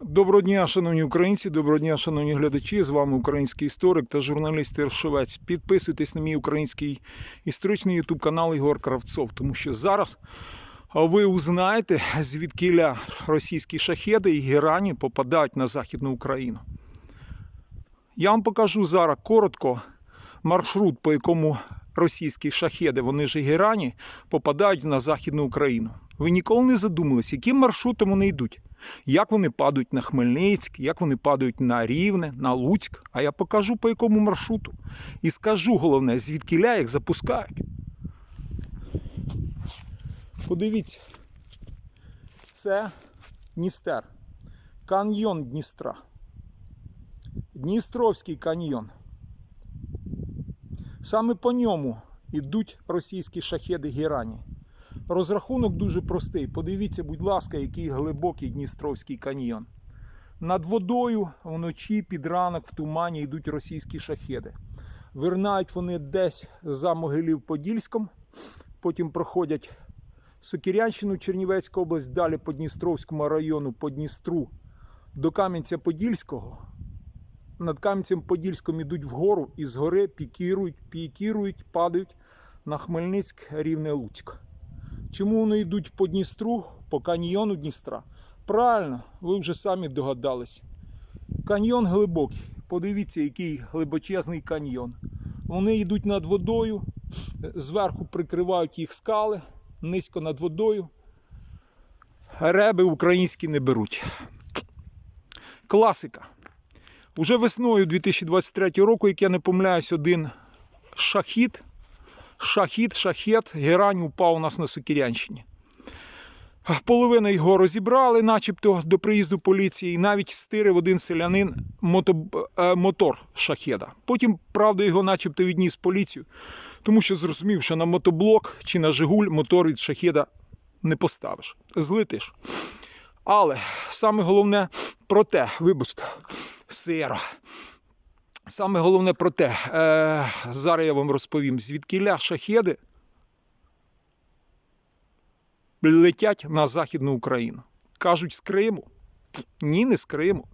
Доброго дня, шановні українці, доброго дня, шановні глядачі. З вами український історик та журналіст Іршовець. Підписуйтесь на мій український історичний ютуб канал Ігор Кравцов, тому що зараз ви узнаєте, звідкиля російські шахеди і герані попадають на Західну Україну. Я вам покажу зараз коротко маршрут, по якому російські шахеди, вони ж і герані, попадають на Західну Україну. Ви ніколи не задумались, яким маршрутом вони йдуть? Як вони падають на Хмельницьк, як вони падають на Рівне, на Луцьк. А я покажу по якому маршруту. І скажу головне, звідки їх запускають. Подивіться, це Дністер, каньйон Дністра. Дністровський каньйон. Саме по ньому йдуть російські шахеди Герані. Розрахунок дуже простий. Подивіться, будь ласка, який глибокий Дністровський каньйон. Над водою вночі під ранок в тумані йдуть російські шахеди. Вирнають вони десь за Могилів-Подільськом, потім проходять Сокірянщину, Чернівецьку область, далі по Дністровському району, по Дністру до Кам'янця-Подільського. Над Кам'янцем-Подільськом йдуть вгору і згори пікірують, пікірують, падають на Хмельницьк, Рівне Луцьк. Чому вони йдуть по Дністру, по каньйону Дністра? Правильно, ви вже самі догадались. Каньйон глибокий. Подивіться, який глибочезний каньйон. Вони йдуть над водою, зверху прикривають їх скали, низько над водою. Реби українські не беруть. Класика. Уже весною 2023 року, як я не помиляюсь, один шахід шахід, шахет, герань упав у нас на Сокірянщині. Половина його розібрали, начебто до приїзду поліції, і навіть стирив один селянин е, мотор шахеда. Потім, правда, його начебто відніс поліцію, тому що зрозумів, що на мотоблок чи на Жигуль мотор від шахеда не поставиш. Злитиш. Але саме головне про те, вибачте, сиро. Саме головне про те, е, зараз я вам розповім, звідкиля шахеди летять на Західну Україну. Кажуть, з Криму. Ні, не з Криму.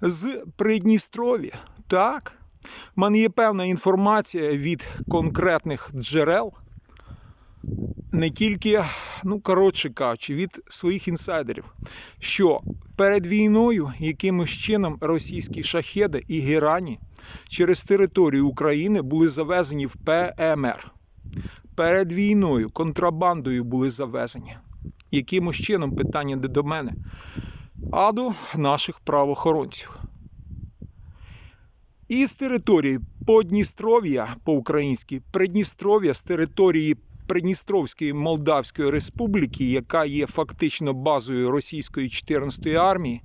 З Придністров'я. Так. У мене є певна інформація від конкретних джерел. Не тільки, ну коротше кажучи, від своїх інсайдерів, що перед війною якимось чином російські шахеди і герані через територію України були завезені в ПМР. Перед війною контрабандою були завезені. Якимось чином питання не до мене, а до наших правоохоронців. І з території Подністров'я по-українськи, Придністров'я з території Придністровської Молдавської Республіки, яка є фактично базою російської 14-ї армії,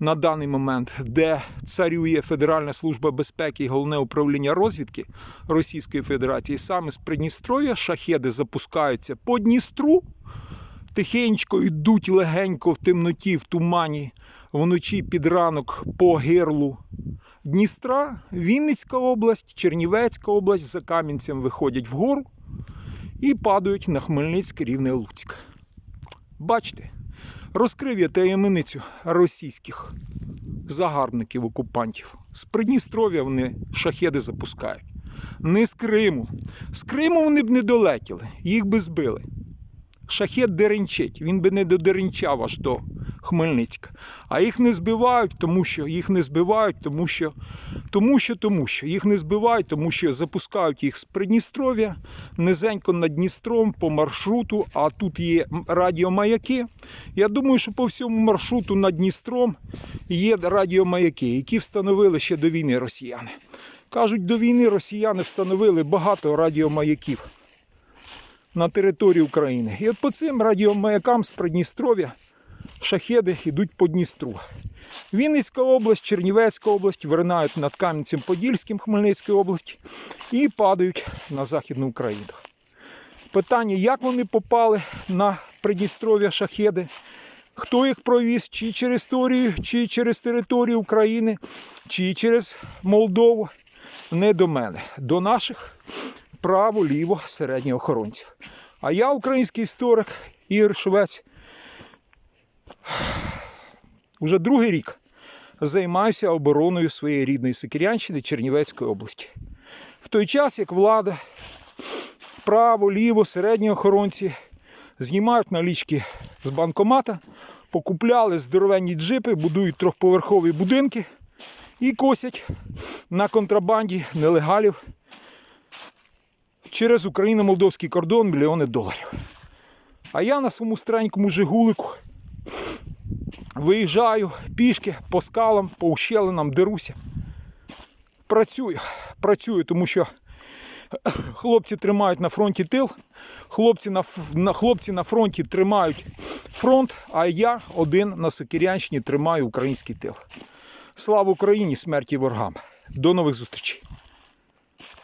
на даний момент, де царює Федеральна служба безпеки і головне управління розвідки Російської Федерації, саме з Придністров'я шахеди запускаються по Дністру, тихенько йдуть легенько в темноті, в тумані, вночі під ранок по гирлу. Дністра, Вінницька область, Чернівецька область за Кам'янцем виходять вгору і падають на Хмельницьк, Рівне Луцьк. Бачите, розкрив я таємницю російських загарбників окупантів. З Придністров'я вони шахеди запускають. Не з Криму. З Криму вони б не долетіли, їх би збили. Шахет деренчить, він би не додеренчав аж до Хмельницька. А їх не збивають, тому що їх не збивають, тому що, тому що, тому що їх не збивають, тому що запускають їх з Придністров'я, низенько над Дністром по маршруту, а тут є радіомаяки. Я думаю, що по всьому маршруту над Дністром є радіомаяки, які встановили ще до війни росіяни. Кажуть, до війни росіяни встановили багато радіомаяків на території України. І от по цим радіомаякам з Придністров'я шахеди йдуть по Дністру. Вінницька область, Чернівецька область виринають над Кам'янцем-Подільським Хмельницької області і падають на Західну Україну. Питання, як вони попали на Придністров'я шахеди, хто їх провіз, чи через територію, чи через територію України, чи через Молдову, не до мене, до наших право, ліво, середніх охоронців. А я, український історик Ігор Швець, Уже другий рік займаюся обороною своєї рідної Сокирянщини Чернівецької області. В той час, як влада, право, ліво, середні охоронці знімають налічки з банкомата, покупляли здоровенні джипи, будують трьохповерхові будинки і косять на контрабанді нелегалів через Україно-молдовський кордон мільйони доларів. А я на своєму старенькому Жигулику виїжджаю пішки по скалам, по ущелинам, деруся. Працюю, працюю, тому що хлопці тримають на фронті тил, хлопці на, на, хлопці на фронті тримають фронт, а я один на Сокирянщині тримаю український тил. Слава Україні, смерті ворогам. До нових зустрічей.